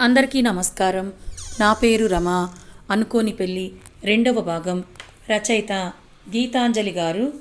అందరికీ నమస్కారం. నా పేరు రమ. అనుకోని పెళ్ళి రెండవ భాగం. రచయిత గీతాంజలి గారు.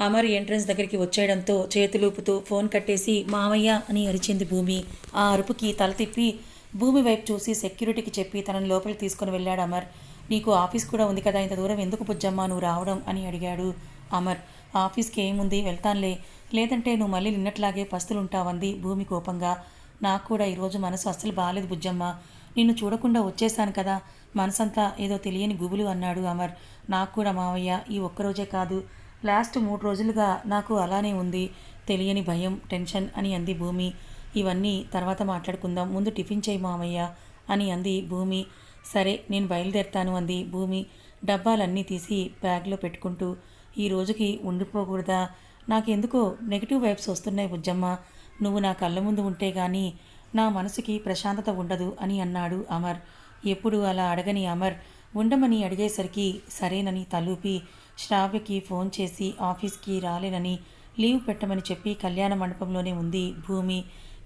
అమర్ ఎంట్రన్స్ దగ్గరికి వచ్చేయడంతో చేతులూపుతూ ఫోన్ కట్టేసి మావయ్య అని అరిచింది భూమి. ఆ అరుపుకి తల తిప్పి భూమి వైపు చూసి సెక్యూరిటీకి చెప్పి తనని లోపలికి తీసుకుని వెళ్ళాడు అమర్. నీకు ఆఫీస్ కూడా ఉంది కదా ఇంత దూరం ఎందుకు బుజ్జమ్మా? నువ్వు రావడం అని అడిగాడు అమర్. ఆఫీస్కి ఏముంది? వెళ్తానులే. లేదంటే నువ్వు మళ్ళీ నిన్నట్లాగే పస్తులుంటావంది భూమి కోపంగా. నాకు కూడా ఈరోజు మనసు అస్సలు బాగాలేదు బుజ్జమ్మ. నిన్ను చూడకుండా వచ్చేసాను కదా. మనసంతా ఏదో తెలియని గుబులు అన్నాడు అమర్. నాకు కూడా మావయ్య ఈ ఒక్కరోజే కాదు. లాస్ట్ మూడు రోజులుగా నాకు అలానే ఉంది. తెలియని భయం టెన్షన్ అని అంది భూమి. ఇవన్నీ తర్వాత మాట్లాడుకుందాం. ముందు టిఫిన్ చేయి మావయ్య అని అంది భూమి. సరే నేను బయలుదేరుతాను అంది భూమి. డబ్బాలన్నీ తీసి బ్యాగ్లో పెట్టుకుంటూ ఈ రోజుకి ఉండిపోకూడదా? నాకెందుకో నెగిటివ్ వైబ్స్ వస్తున్నాయి బుజ్జమ్మ. నువ్వు నా కళ్ళ ముందు ఉంటే గాని నా మనసుకి ప్రశాంతత ఉండదు అని అన్నాడు అమర్. ఎప్పుడు అలా అడగని అమర్ ఉండమని అడిగేసరికి సరేనని తలూపి శ్రావ్యకి ఫోన్ చేసి ఆఫీస్కి రాలేనని లీవ్ పెట్టమని చెప్పి కళ్యాణ మండపంలోనే ఉంది భూమి.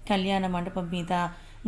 కళ్యాణ మండపం మీద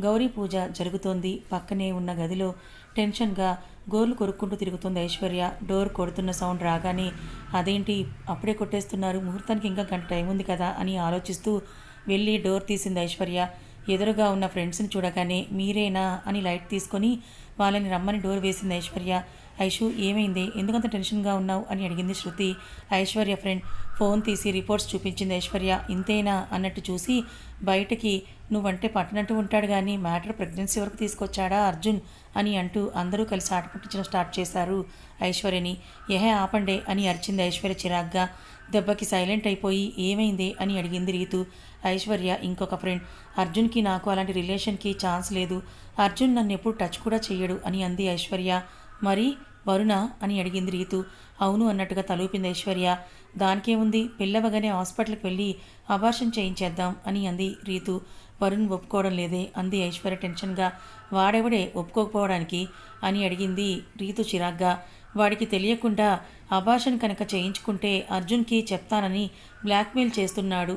గౌరీ పూజ జరుగుతోంది. పక్కనే ఉన్న గదిలో టెన్షన్గా గోర్లు కొరుక్కుంటూ తిరుగుతుంది ఐశ్వర్య. డోర్ కొడుతున్న సౌండ్ రాగానే అదేంటి అప్పుడే కొట్టేస్తున్నారు. ముహూర్తానికి ఇంకా గంట టైం ఉంది కదా అని ఆలోచిస్తూ వెళ్ళి డోర్ తీసింది ఐశ్వర్య. ఎదురుగా ఉన్న ఫ్రెండ్స్ని చూడగానే మీరేనా? అని లైట్ తీసుకొని వాళ్ళని రమ్మని డోర్ వేసింది ఐశ్వర్య. ఐషు ఏమైంది? ఎందుకంత టెన్షన్గా ఉన్నావు? అని అడిగింది శృతి. ఐశ్వర్య ఫ్రెండ్ ఫోన్ తీసి రిపోర్ట్స్ చూపించింది ఐశ్వర్య. ఇంతేనా? అన్నట్టు చూసి బయటకి నువ్వంటే పట్టనట్టు ఉంటాడు కానీ మ్యాటర్ ప్రెగ్నెన్సీ వరకు తీసుకొచ్చాడా అర్జున్? అని అంటూ అందరూ కలిసి ఆట పట్టించడం స్టార్ట్ చేశారు ఐశ్వర్యని. ఎహే ఆపండే అని అరిచింది ఐశ్వర్య చిరాగ్గా. దెబ్బకి సైలెంట్ అయిపోయి ఏమైంది అని అడిగింది రీతు. ఐశ్వర్య ఇంకొక ఫ్రెండ్ అర్జున్కి నాకు అలాంటి రిలేషన్కి ఛాన్స్ లేదు. అర్జున్ నన్ను ఎప్పుడు టచ్ కూడా చెయ్యడు అని అంది ఐశ్వర్య. మరి వరుణ అని అడిగింది రీతు. అవును అన్నట్టుగా తలూపింది ఐశ్వర్య. దానికేముంది పిల్లవగానే హాస్పిటల్కి వెళ్ళి అబార్షన్ చేయించేద్దాం అని అంది రీతు. వరుణ్ ఒప్పుకోవడం లేదే అంది ఐశ్వర్య టెన్షన్గా. వాడెవడే ఒప్పుకోకపోవడానికి అని అడిగింది రీతు చిరాగ్గా. వాడికి తెలియకుండా అబార్షన్ కనుక చేయించుకుంటే అర్జున్కి చెప్తానని బ్లాక్మెయిల్ చేస్తున్నాడు.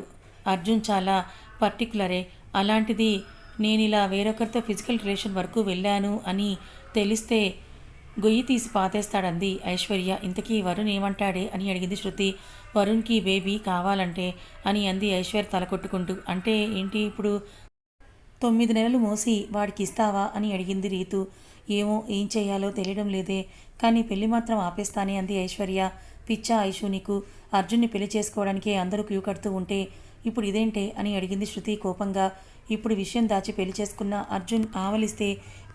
అర్జున్ చాలా పర్టికులరే అలాంటిది నేను ఇలా వేరొకరితో ఫిజికల్ రిలేషన్ వరకు వెళ్ళాను అని తెలిస్తే గొయ్యి తీసి పాతేస్తాడంది ఐశ్వర్య. ఇంతకీ వరుణ్ ఏమంటాడే అని అడిగింది శృతి. వరుణ్కి బేబీ కావాలంటే అని అంది ఐశ్వర్య తల కొట్టుకుంటూ అంటే ఏంటి ఇప్పుడు? తొమ్మిది నెలలు మోసి వాడికి ఇస్తావా అని అడిగింది రీతు. ఏమో ఏం చేయాలో తెలియడం లేదే. కానీ పెళ్ళి మాత్రం ఆపేస్తానే అంది ఐశ్వర్య. పిచ్చా ఐషు నీకు అర్జున్ని పెళ్ళి చేసుకోవడానికే అందరూ క్యూ కడుతూ ఉంటే ఇప్పుడు ఇదేంటే అని అడిగింది శృతి కోపంగా. ఇప్పుడు విషయం దాచి పెళ్ళి చేసుకున్న అర్జున్ ఆవలిస్తే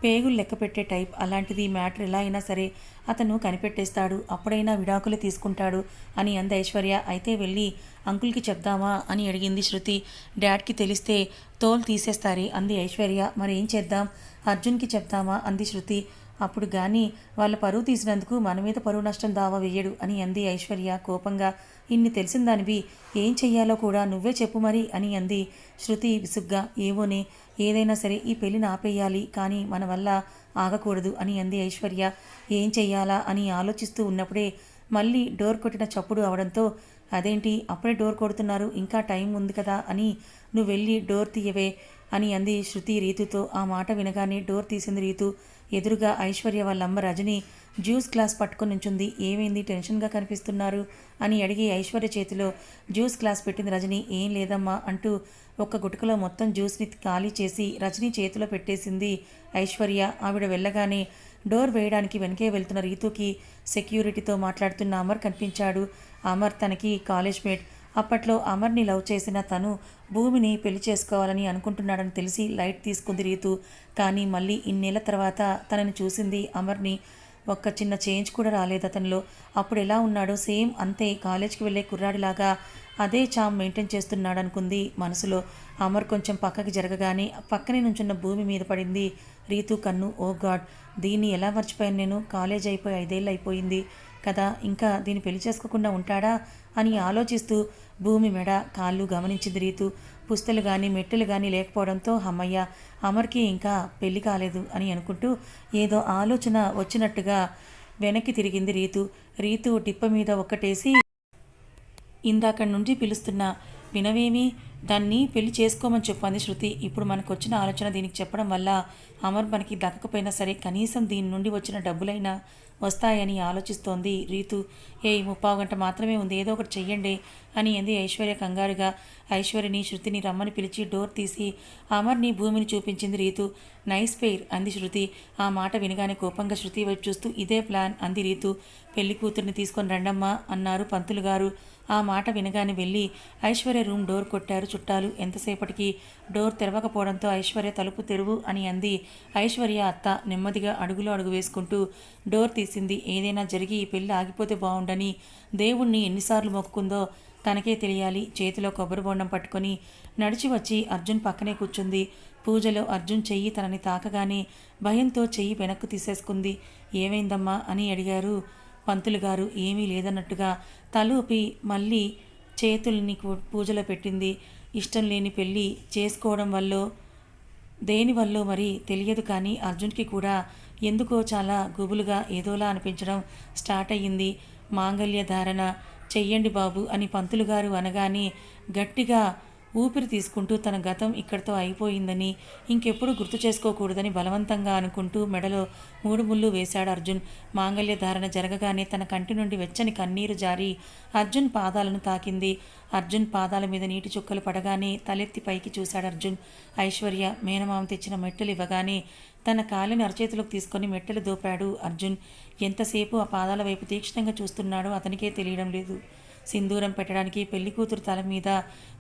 పేగులు లెక్క పెట్టే టైప్ అలాంటిది మ్యాటర్ ఎలా అయినా సరే అతను కనిపెట్టేస్తాడు అప్పుడైనా విడాకులు తీసుకుంటాడు అని అంది ఐశ్వర్య. అయితే వెళ్ళి అంకుల్కి చెప్దామా అని అడిగింది శృతి. డాడ్కి తెలిస్తే తోలు తీసేస్తారే అంది ఐశ్వర్య. మరి ఏం చేద్దాం? అర్జున్కి చెప్తామా? అంది శృతి. అప్పుడు గాని వాళ్ళ పరువు తీసినందుకు మన మీద పరువు నష్టం దావా వేయడు అని అంది ఐశ్వర్య కోపంగా. ఇన్ని తెలిసిన దానివి ఏం చెయ్యాలో కూడా నువ్వే చెప్పు మరి అని అంది శృతి విసుగ్గా. ఏవోనే ఏదైనా సరే ఈ పెళ్ళిని ఆపేయాలి కానీ మన వల్ల ఆగకూడదు అని అంది ఐశ్వర్య. ఏం చెయ్యాలా అని ఆలోచిస్తూ ఉన్నప్పుడే మళ్ళీ డోర్ కొట్టిన చప్పుడు అవడంతో అదేంటి అప్పుడే డోర్ కొడుతున్నారు ఇంకా టైం ఉంది కదా అని నువ్వు వెళ్ళి డోర్ తీయవే అని అంది శృతి రీతుతో. ఆ మాట వినగానే డోర్ తీసింది రీతు. ఎదురుగా ఐశ్వర్య వాళ్ళమ్మ రజని జ్యూస్ గ్లాస్ పట్టుకుని నుంచుంది. ఏమైంది? టెన్షన్గా కనిపిస్తున్నారు? అని అడిగి ఐశ్వర్య చేతిలో జ్యూస్ గ్లాస్ పెట్టింది రజని. ఏం లేదమ్మా అంటూ ఒక్క గుటుకలో మొత్తం జ్యూస్ని ఖాళీ చేసి రజని చేతిలో పెట్టేసింది ఐశ్వర్య. ఆవిడ వెళ్ళగానే డోర్ వేయడానికి వెనకే వెళ్తున్న రీతుకి సెక్యూరిటీతో మాట్లాడుతున్న అమర్ కనిపించాడు. అమర్ తనకి కాలేజ్ మేట్ అప్పట్లో అమర్ని లవ్ చేసిన తను భూమిని పెళ్ళి చేసుకోవాలని అనుకుంటున్నాడని తెలిసి లైట్ తీసుకుంది రీతు కానీ మళ్ళీ ఇన్నేళ్ళ తర్వాత తనని చూసింది అమర్ని. ఒక్క చిన్న చేంజ్ కూడా రాలేదు అతనిలో. అప్పుడు ఎలా ఉన్నాడో సేమ్ అంతే కాలేజ్కి వెళ్ళే కుర్రాడిలాగా అదే చామ్ మెయింటైన్ చేస్తున్నాడనుకుంది మనసులో. అమర్ కొంచెం పక్కకి జరగగానే పక్కనే నుంచున్న భూమి మీద పడింది రీతు కన్ను. ఓ గాడ్ దీన్ని ఎలా మర్చిపోయాను నేను? కాలేజ్ అయిపోయి ఐదేళ్ళు అయిపోయింది. కదా ఇంకా దీన్ని పెళ్ళి చేసుకోకుండా ఉంటాడా అని ఆలోచిస్తూ భూమి మెడ కాళ్ళు గమనించింది రీతు పుస్తలు కానీ మెట్టులు కానీ లేకపోవడంతో అమ్మయ్య అమర్కి ఇంకా పెళ్ళి కాలేదు అని అనుకుంటూ ఏదో ఆలోచన వచ్చినట్టుగా వెనక్కి తిరిగింది రీతు. రీతు టిప్ప మీద ఒక్కటేసి ఇందాక నుండి పిలుస్తున్న వినవేమి దాన్ని పెళ్ళి చేసుకోమని చెప్పంది శృతి. ఇప్పుడు మనకు వచ్చిన ఆలోచన దీనికి చెప్పడం వల్ల అమర్ మనకి దక్కకపోయినా సరే కనీసం దీని నుండి వచ్చిన డబ్బులైనా వస్తాయని ఆలోచిస్తోంది రీతు. ఏ ముప్పావు గంట మాత్రమే ఉంది. ఏదో ఒకటి చెయ్యండి అని అంది ఐశ్వర్య కంగారుగా. ఐశ్వర్యని శృతిని రమ్మని పిలిచి డోర్ తీసి అమర్ని భూమిని చూపించింది రీతు. నైస్ పెయిర్ అంది శృతి. ఆ మాట వినగానే కోపంగా శృతి వైపు చూస్తూ ఇదే ప్లాన్ అంది రీతు. పెళ్ళి కూతుర్ని తీసుకొని రండమ్మా అన్నారు పంతులు గారు. ఆ మాట వినగానే వెళ్ళి ఐశ్వర్య రూమ్ డోర్ కొట్టారు చుట్టాలు. ఎంతసేపటికి డోర్ తెరవకపోవడంతో ఐశ్వర్య తలుపు తెరువు అని అంది. ఐశ్వర్య అత్త నెమ్మదిగా అడుగులో అడుగు వేసుకుంటూ డోర్ తీసింది. ఏదైనా జరిగి ఈ పెళ్ళి ఆగిపోతే బాగుండని దేవుణ్ణి ఎన్నిసార్లు మొక్కుకుందో తనకే తెలియాలి. చేతిలో కొబ్బరి బొండం పట్టుకొని నడిచి వచ్చి అర్జున్ పక్కనే కూర్చుంది. పూజలో అర్జున్ చెయ్యి తనని తాకగానే భయంతో చెయ్యి వెనక్కు తీసేసుకుంది. ఏమైందమ్మా అని అడిగారు. పంతులు గారు ఏమీ లేదన్నట్టుగా తలూపి మళ్ళీ చేతుల్ని పూజలో పెట్టింది. ఇష్టం లేని పెళ్ళి చేసుకోవడం వల్ల దేనివల్లో మరి తెలియదు కానీ అర్జున్కి కూడా ఎందుకో చాలా గుబులుగా ఏదోలా అనిపించడం స్టార్ట్ అయ్యింది. మాంగల్య ధారణ చెయ్యండి బాబు అని పంతులు గారు అనగానే గట్టిగా ఊపిరి తీసుకుంటూ తన గతం ఇక్కడితో అయిపోయిందని ఇంకెప్పుడు గుర్తు చేసుకోకూడదని బలవంతంగా అనుకుంటూ మెడలో మూడు ముళ్ళు వేశాడు అర్జున్. మాంగళ్య ధారణ జరగగానే తన కంటి నుండి వెచ్చని కన్నీరు జారి అర్జున్ పాదాలను తాకింది. అర్జున్ పాదాల మీద నీటి చుక్కలు పడగానే తలెత్తి పైకి చూశాడు అర్జున్. ఐశ్వర్య మేనమామ తెచ్చిన మెట్టెలు ఇవ్వగానే తన కాలిని అరచేతిలోకి తీసుకొని మెట్టెలు దోపాడు అర్జున్. ఎంతసేపు ఆ పాదాల వైపు తీక్షణంగా చూస్తున్నాడో అతనికే తెలియడం లేదు. సింధూరం పెట్టడానికి పెళ్ళి కూతురు తల మీద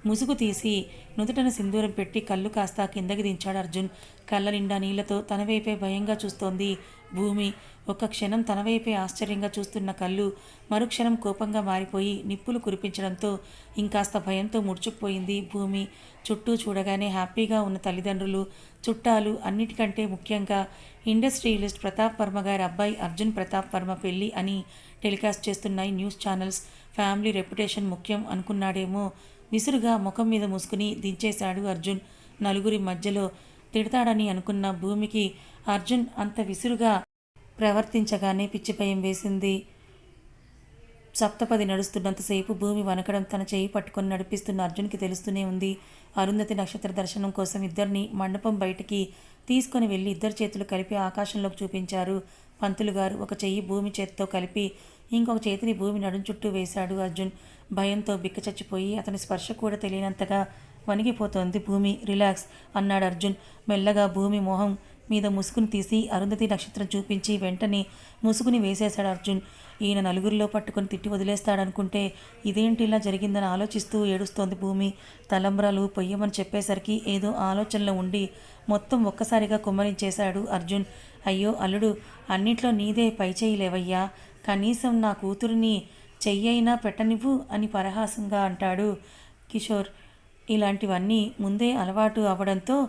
ముసుగు తీసి నుదుటను సింధూరం పెట్టి కళ్ళు కాస్త కిందకి దించాడు అర్జున్. కళ్ళ నిండా నీళ్ళతో తన వైపే భయంగా చూస్తోంది భూమి. ఒక్క క్షణం తన వైపే ఆశ్చర్యంగా చూస్తున్న కళ్ళు మరుక్షణం కోపంగా మారిపోయి నిప్పులు కురిపించడంతో ఇంకాస్త భయంతో ముడుచుకుపోయింది భూమి. చుట్టూ చూడగానే హ్యాపీగా ఉన్న తల్లిదండ్రులు చుట్టాలు అన్నిటికంటే ముఖ్యంగా ఇండస్ట్రియలిస్ట్ ప్రతాప్ వర్మ గారి అబ్బాయి అర్జున్ ప్రతాప్ వర్మ పెళ్ళి అని టెలికాస్ట్ చేస్తున్నాయి న్యూస్ ఛానల్స్ ఫ్యామిలీ రెప్యుటేషన్ ముఖ్యం అనుకున్నాడేమో. విసురుగా ముఖం మీద మూసుకుని దించేశాడు అర్జున్. నలుగురి మధ్యలో తిడతాడని అనుకున్న భూమికి అర్జున్ అంత విసురుగా ప్రవర్తించగానే పిచ్చి భయం వేసింది. సప్తపది నడుస్తున్నంతసేపు భూమి వనకడం తన చేయి పట్టుకొని నడిపిస్తున్న అర్జున్కి తెలుస్తూనే ఉంది. అరుంధతి నక్షత్ర దర్శనం కోసం ఇద్దరిని మండపం బయటికి తీసుకొని వెళ్ళి ఇద్దరు చేతులు కలిపి ఆకాశంలోకి చూపించారు. పంతులు గారు ఒక చెయ్యి భూమి చేతితో కలిపి ఇంకొక చేతిని భూమి నడుం చుట్టూ వేశాడు అర్జున్. భయంతో బిక్క చచ్చిపోయి అతని స్పర్శ కూడా తెలియనంతగా వణిగిపోతోంది భూమి. రిలాక్స్ అన్నాడు అర్జున్. మెల్లగా భూమి మొహం మీద ముసుగుని తీసి అరుంధతి నక్షత్రం చూపించి వెంటనే ముసుగుని వేసేశాడు అర్జున్. ఈయన నలుగురిలో పట్టుకొని తిట్టి వదిలేస్తాడనుకుంటే ఇదేంటి ఇలా జరిగిందని ఆలోచిస్తూ ఏడుస్తోంది భూమి. తలంబ్రాలు పొయ్యమని చెప్పేసరికి ఏదో ఆలోచనలో ఉండి మొత్తం ఒక్కసారిగా కుమ్మరించేశాడు అర్జున్. అయ్యో అల్లుడు అన్నిట్లో నీదే పై చేయలేవయ్యా కనీసం నా కూతురిని చెయ్యైనా పెట్టనివ్వు అని పరహాసంగా అంటాడు కిషోర్. ఇలాంటివన్నీ ముందే అలవాటు అవ్వడంతో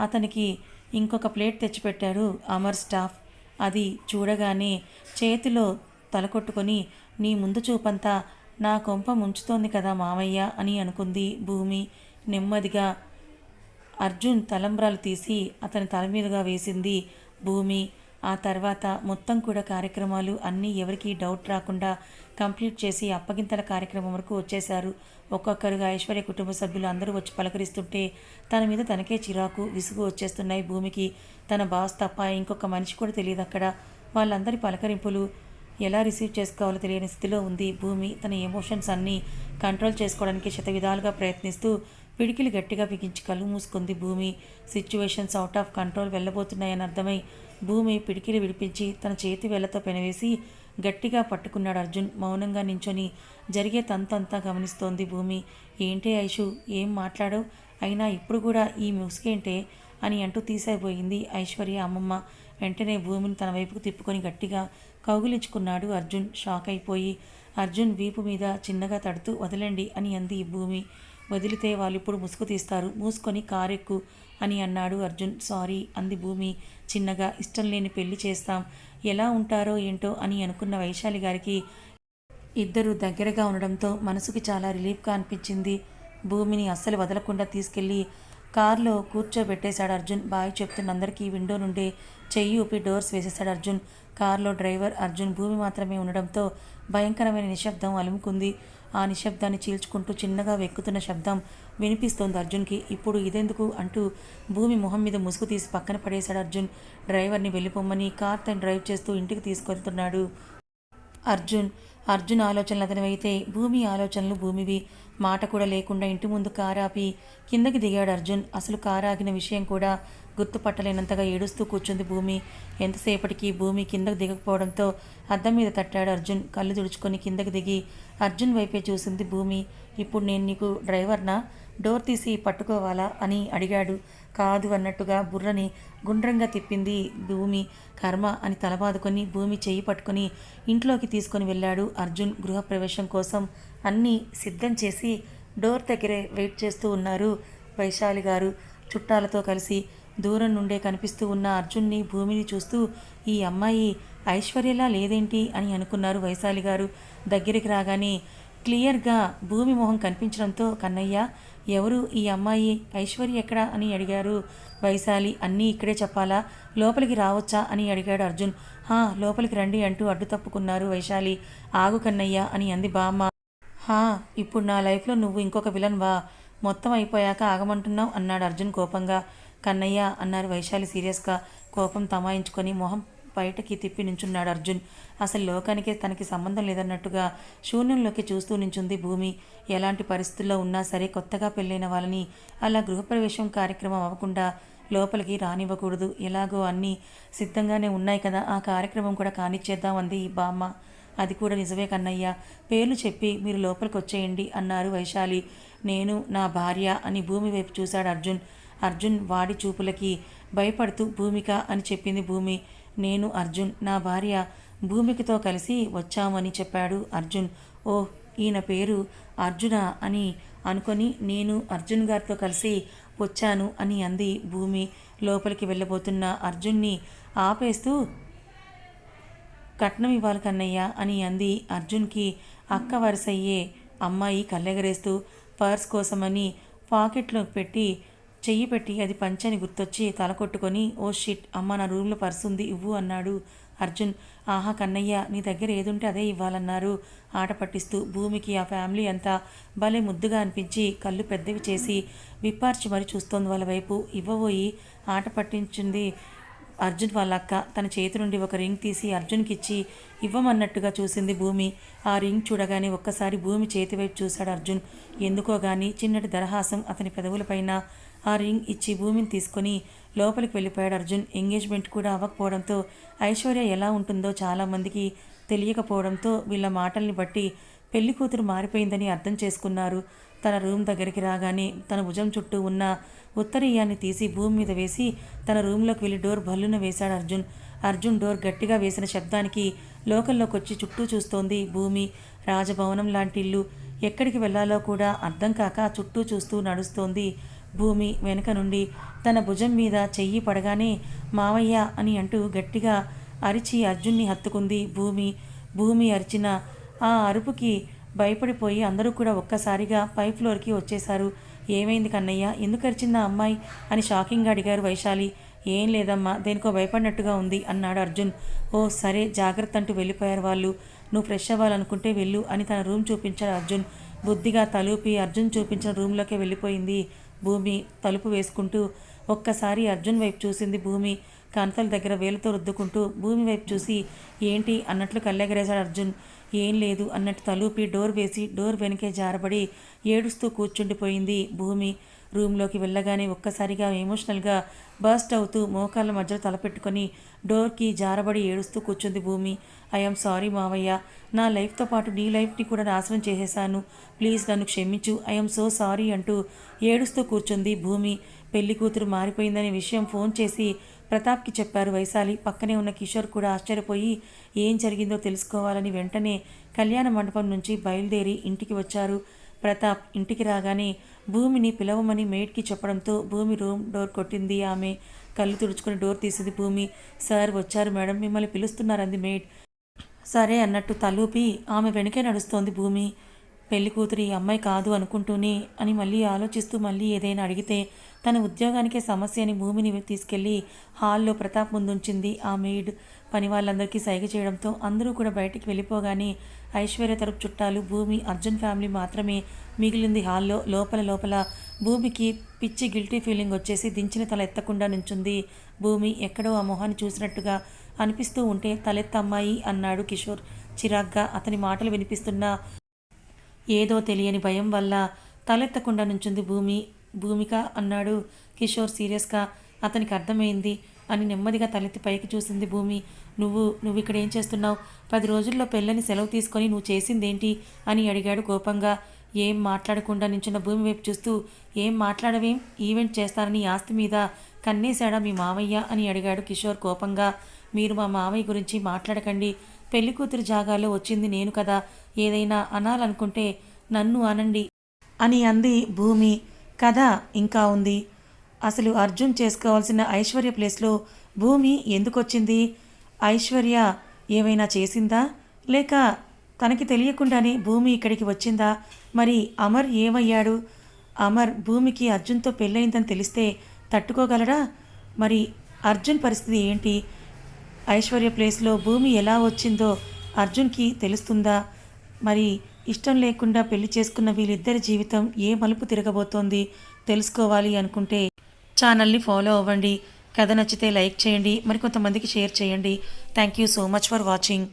అతనికి ఇంకొక ప్లేట్ తెచ్చిపెట్టారు అమర్ స్టాఫ్. అది చూడగానే చేతిలో తలకొట్టుకొని నీ ముందు చూపంతా నా కొంప ముంచుతోంది కదా మామయ్య అని అనుకుంది భూమి. నెమ్మదిగా అర్జున్ తలంబ్రాలు తీసి అతని తల మీదుగా వేసింది భూమి. ఆ తర్వాత మొత్తం కూడా కార్యక్రమాలు అన్నీ ఎవరికీ డౌట్ రాకుండా కంప్లీట్ చేసి అప్పగింతల కార్యక్రమం వరకు వచ్చేశారు. ఒక్కొక్కరుగా ఐశ్వర్య కుటుంబ సభ్యులు అందరూ వచ్చి పలకరిస్తుంటే తన మీద తనకే చిరాకు విసుగు వచ్చేస్తున్నాయి భూమికి. తన బాస్ తప్ప ఇంకొక మనిషి కూడా తెలియదు అక్కడ. వాళ్ళందరి పలకరింపులు ఎలా రిసీవ్ చేసుకోవాలో తెలియని స్థితిలో ఉంది. భూమి తన ఎమోషన్స్ అన్నీ కంట్రోల్ చేసుకోవడానికి శత విధాలుగా ప్రయత్నిస్తూ పిడికిలు గట్టిగా బిగించి కళ్ళు మూసుకుంది Bhumi. Situations out of control వెళ్ళబోతున్నాయని అర్థమై భూమి పిడికిలు విడిపించి తన చేతి వేళ్ళతో పెనవేసి గట్టిగా పట్టుకున్నాడు అర్జున్. మౌనంగా నించొని జరిగే తంతంతా గమనిస్తోంది భూమి. ఏంటే ఐషు ఏం మాట్లాడవు? అయినా ఇప్పుడు కూడా ఈ ముసుకేంటే అని అంటూ తీసైపోయింది ఐశ్వర్య అమ్మమ్మ. వెంటనే భూమిని తన వైపుకు తిప్పుకొని గట్టిగా కౌగిలించుకున్నాడు అర్జున్. షాక్ అయిపోయి అర్జున్ వీపు మీద చిన్నగా తడుతూ వదలండి అని అంది ఈ భూమి. వదిలితే వాళ్ళు ఇప్పుడు ముసుగు తీస్తారు. మూసుకొని కారెక్కు అని అన్నాడు అర్జున్. సారీ అంది భూమి. చిన్నగా ఇష్టం లేని పెళ్ళి చేస్తాం. ఎలా ఉంటారో ఏంటో అని అనుకున్న వైశాలి గారికి ఇద్దరు దగ్గరగా ఉండడంతో మనసుకి చాలా రిలీఫ్గా అనిపించింది. భూమిని అస్సలు వదలకుండా తీసుకెళ్ళి కారులో కూర్చోబెట్టేశాడు అర్జున్. బాయ్ చెప్తున్న అందరికీ విండో నుండే చెయ్యి ఊపి డోర్స్ వేసేశాడు అర్జున్. కారులో డ్రైవర్ అర్జున్. భూమి మాత్రమే ఉండడంతో భయంకరమైన నిశ్శబ్దం అలుముకుంది. ఆ నిశ్శబ్దాన్ని చీల్చుకుంటూ చిన్నగా వెక్కుతున్న శబ్దం వినిపిస్తోంది అర్జున్కి. ఇప్పుడు ఇదెందుకు అంటూ భూమి మొహం మీద ముసుగు తీసి పక్కన పడేశాడు అర్జున్. డ్రైవర్ని వెళ్ళిపోమ్మని కార్ తను డ్రైవ్ చేస్తూ ఇంటికి తీసుకెళ్తున్నాడు. అర్జున్ అర్జున్ ఆలోచనలు అతనివైతే భూమి ఆలోచనలు భూమివి. మాట కూడా లేకుండా ఇంటి ముందు కారాపి. కిందకి దిగాడు అర్జున్. అసలు కారాగిన విషయం కూడా గుర్తుపట్టలేనంతగా ఏడుస్తూ కూర్చుంది భూమి. ఎంతసేపటికి భూమి కిందకు దిగకపోవడంతో అద్దం మీద తట్టాడు అర్జున్. కళ్ళు తుడుచుకొని కిందకి దిగి అర్జున్ వైపే చూసింది భూమి. ఇప్పుడు నేను నీకు డ్రైవర్నా? డోర్ తీసి పట్టుకోవాలా? అని అడిగాడు. కాదు అన్నట్టుగా బుర్రని గుండ్రంగా తిప్పింది భూమి. కర్మ అని తలబాదుకొని భూమి చేయి పట్టుకొని ఇంట్లోకి తీసుకొని వెళ్ళాడు అర్జున్ గృహప్రవేశం కోసం. అన్నీ సిద్ధం చేసి డోర్ దగ్గరే వెయిట్ చేస్తూ ఉన్నారు వైశాలి గారు. చుట్టాలతో కలిసి దూరం నుండే కనిపిస్తూ ఉన్న అర్జున్ని భూమిని చూస్తూ ఈ అమ్మాయి ఐశ్వర్యలా లేదేంటి? అని అనుకున్నారు వైశాలి గారు. దగ్గరికి రాగానే క్లియర్గా భూమి మొహం కనిపించడంతో కన్నయ్య ఎవరు ఈ అమ్మాయి? ఐశ్వర్య ఎక్కడా? అని అడిగారు. వైశాలి అన్నీ ఇక్కడే చెప్పాలా? లోపలికి రావచ్చా? అని అడిగాడు అర్జున్. హా లోపలికి రండి అంటూ అడ్డు తప్పుకున్నారు వైశాలి. ఆగు కన్నయ్య అని అంది బామ్మ. హా ఇప్పుడు నా లైఫ్లో నువ్వు ఇంకొక విలన్ వా? మొత్తం అయిపోయాక ఆగమంటున్నావు? అన్నాడు అర్జున్ కోపంగా. కన్నయ్య అన్నారు వైశాలి సీరియస్గా. కోపం తమాయించుకొని మొహం బయటకి తిప్పి నించున్నాడు అర్జున్. అసలు లోకానికే తనకి సంబంధం లేదన్నట్టుగా శూన్యంలోకి చూస్తూ నించుంది భూమి. ఎలాంటి పరిస్థితుల్లో ఉన్నా సరే కొత్తగా పెళ్ళైన వాళ్ళని అలా గృహప్రవేశం కార్యక్రమం అవ్వకుండా లోపలికి రానివ్వకూడదు. ఎలాగో అన్నీ సిద్ధంగానే ఉన్నాయి కదా ఆ కార్యక్రమం కూడా కానిచ్చేద్దాం అంది బామ్మ. అది కూడా నిజమే కన్నయ్య. పేర్లు చెప్పి మీరు లోపలికి వచ్చేయండి అన్నారు వైశాలి. నేను నా భార్య అని భూమి వైపు చూశాడు అర్జున్. అర్జున్ వాడి చూపులకి భయపడుతూ భూమిక అని చెప్పింది భూమి. నేను అర్జున్ నా భార్య భూమికతో కలిసి వచ్చామని చెప్పాడు అర్జున్. ఓ ఈయన పేరు అర్జున అని అనుకొని నేను అర్జున్ గారితో కలిసి వచ్చాను అని అంది భూమి. లోపలికి వెళ్ళబోతున్న అర్జున్ని ఆపేస్తూ కట్నం ఇవ్వాలి కన్నయ్య అని అంది అర్జున్కి అక్క వరుసయ్యే అమ్మాయి కళ్ళెగరేస్తూ పర్స్ కోసమని పాకెట్లో పెట్టి చెయ్యి పెట్టి అది పంచని గుర్తొచ్చి తల కొట్టుకొని ఓ షిట్ అమ్మ నా రూమ్లో పర్సు ఉంది ఇవ్వు అన్నాడు. అర్జున్ ఆహా కన్నయ్య నీ దగ్గర ఏదుంటే అదే ఇవ్వాలన్నారు ఆట పట్టిస్తూ భూమికి ఆ ఫ్యామిలీ అంతా భలే ముద్దుగా అనిపించి కళ్ళు పెద్దవి చేసి విప్పార్చి మరి చూస్తోంది వాళ్ళ వైపు. ఇవ్వబోయి ఆట పట్టించింది అర్జున్ వాళ్ళ అక్క. తన చేతి నుండి ఒక రింగ్ తీసి అర్జున్కి ఇచ్చి ఇవ్వమన్నట్టుగా చూసింది భూమి. ఆ రింగ్ చూడగానే ఒక్కసారి భూమి చేతి వైపు చూశాడు అర్జున్. ఎందుకో గాని చిన్నటి దరహాసం అతని పెదవులపైన ఆ రింగ్ ఇచ్చి భూమిని తీసుకొని లోపలికి వెళ్ళిపోయాడు అర్జున్. ఎంగేజ్మెంట్ కూడా అవ్వకపోవడంతో ఐశ్వర్య ఎలా ఉంటుందో చాలామందికి తెలియకపోవడంతో వీళ్ళ మాటల్ని బట్టి పెళ్ళి కూతురు మారిపోయిందని అర్థం చేసుకున్నారు. తన రూమ్ దగ్గరికి రాగానే తన భుజం చుట్టూ ఉన్న ఉత్తరీయాన్ని తీసి భూమి మీద వేసి తన రూమ్లోకి వెళ్ళి డోర్ భల్లున వేశాడు అర్జున్. అర్జున్ డోర్ గట్టిగా వేసిన శబ్దానికి లోకల్లోకి వచ్చి చుట్టూ చూస్తోంది భూమి. రాజభవనం లాంటి ఇల్లు ఎక్కడికి వెళ్ళాలో కూడా అర్థం కాక చుట్టూ చూస్తూ నడుస్తోంది భూమి వెనుక నుండి తన భుజం మీద చెయ్యి పడగానే మావయ్య అని అంటూ గట్టిగా అరిచి అర్జున్ని హత్తుకుంది భూమి. భూమి అరిచిన ఆ అరుపుకి భయపడిపోయి అందరూ కూడా ఒక్కసారిగా పై ఫ్లోర్కి వచ్చేశారు. ఏమైంది కన్నయ్య? ఎందుకు అరిచిందా అమ్మాయి? అని షాకింగ్గా అడిగారు వైశాలి. ఏం లేదమ్మా దేనికో భయపడినట్టుగా ఉంది అన్నాడు అర్జున్. ఓ సరే జాగ్రత్త అంటూ వెళ్ళిపోయారు వాళ్ళు. నువ్వు ఫ్రెష్ అవ్వాలనుకుంటే వెళ్ళు అని తన రూమ్ చూపించాడు అర్జున్. బుద్ధిగా తలూపి అర్జున్ చూపించిన రూమ్లోకి వెళ్ళిపోయింది. భూమి తలుపు వేసుకుంటూ ఒక్కసారి అర్జున్ వైపు చూసింది భూమి. కాంతల దగ్గర వేలుతో రుద్దుకుంటూ భూమి వైపు చూసి ఏంటి అన్నట్లు కళ్ళెగరేశాడు అర్జున్. ఏం లేదు అన్నట్టు తలూపి డోర్ వేసి డోర్ వెనకే జారబడి ఏడుస్తూ కూర్చుండిపోయింది భూమి. రూమ్లోకి వెళ్ళగానే ఒక్కసారిగా ఎమోషనల్గా బస్ట్ అవుతూ మోకాళ్ళ మధ్యలో తలపెట్టుకొని డోర్కి జారబడి ఏడుస్తూ కూర్చుంది భూమి. ఐఎమ్ సారీ మావయ్య. నా లైఫ్తో పాటు నీ లైఫ్ని కూడా నాశనం చేసేశాను. ప్లీజ్ నన్ను క్షమించు. ఐఎమ్ సో సారీ అంటూ ఏడుస్తూ కూర్చుంది భూమి. పెళ్ళి కూతురు మారిపోయిందనే విషయం ఫోన్ చేసి ప్రతాప్కి చెప్పారు వైశాలి. పక్కనే ఉన్న కిషోర్ కూడా ఆశ్చర్యపోయి ఏం జరిగిందో తెలుసుకోవాలని వెంటనే కళ్యాణ మండపం నుంచి బయలుదేరి ఇంటికి వచ్చారు. ప్రతాప్ ఇంటికి రాగానే భూమిని పిలవమని మేడ్కి చెప్పడంతో భూమి రూమ్ డోర్ కొట్టింది ఆమె. కళ్ళు తుడుచుకుని డోర్ తీసింది భూమి. సార్ వచ్చారు మేడం మిమ్మల్ని పిలుస్తున్నారంది మేడ్. సరే అన్నట్టు తలూపి ఆమె వెనుకే నడుస్తోంది భూమి. పెళ్ళి కూతురి ఈ అమ్మాయి కాదు అనుకుంటూనే అని మళ్ళీ ఆలోచిస్తూ మళ్ళీ ఏదైనా అడిగితే తన ఉద్యోగానికే సమస్య అని భూమిని తీసుకెళ్ళి హాల్లో ప్రతాప్ ముందుంచింది ఆ మెయిడ్ పని వాళ్ళందరికీ సైగ చేయడంతో అందరూ కూడా బయటికి వెళ్ళిపోగానే ఐశ్వర్య తరపు చుట్టాలు భూమి అర్జున్ ఫ్యామిలీ మాత్రమే మిగిలింది హాల్లో. లోపల లోపల భూమికి పిచ్చి గిల్టీ ఫీలింగ్ వచ్చేసి దించిన తల ఎత్తకుండా నుంచుంది భూమి. ఎక్కడో ఆ మొహాన్ని చూసినట్టుగా అనిపిస్తూ ఉంటే తలెత్తమ్మాయి అన్నాడు కిషోర్ చిరాగ్గా. అతని మాటలు వినిపిస్తున్నా ఏదో తెలియని భయం వల్ల తలెత్తకుండా నుంచుంది భూమి. భూమిక అన్నాడు కిషోర్ సీరియస్గా. అతనికి అర్థమైంది అని నెమ్మదిగా తలెత్తి పైకి చూసింది భూమి. నువ్వు నువ్వు ఇక్కడ ఏం చేస్తున్నావు? పది రోజుల్లో పెళ్ళని సెలవు తీసుకొని నువ్వు చేసిందేంటి? అని అడిగాడు కోపంగా. ఏం మాట్లాడకుండా నించున్న భూమి వైపు చూస్తూ ఏం మాట్లాడవేం? ఈవెంట్ చేస్తానని ఆస్తి మీద కన్నేశాడా మీ మావయ్య అని అడిగాడు కిషోర్ కోపంగా. మీరు మా మావయ్య గురించి మాట్లాడకండి. పెళ్ళి కూతురు జాగాలో వచ్చింది నేను కదా. ఏదైనా అనాలనుకుంటే నన్ను అనండి అని అంది భూమి. కథ ఇంకా ఉంది. అసలు అర్జున్ చేసుకోవాల్సిన ఐశ్వర్య ప్లేస్లో భూమి ఎందుకొచ్చింది? ఐశ్వర్య ఏమైనా చేసిందా? లేక తనకి తెలియకుండానే భూమి ఇక్కడికి వచ్చిందా? మరి అమర్ ఏమయ్యాడు? అమర్ భూమికి అర్జున్తో పెళ్ళయిందని తెలిస్తే తట్టుకోగలడా మరి అర్జున్ పరిస్థితి ఏంటి? ఐశ్వర్య ప్లేస్లో భూమి ఎలా వచ్చిందో అర్జున్కి తెలుస్తుందా? మరి ఇష్టం లేకుండా పెళ్ళి చేసుకున్న వీళ్ళిద్దరి జీవితం ఏ మలుపు తిరగబోతోంది తెలుసుకోవాలి అనుకుంటే ఛానల్ని ఫాలో అవ్వండి. కథ నచ్చితే లైక్ చేయండి. మరికొంతమందికి షేర్ చేయండి. Thank you so much for watching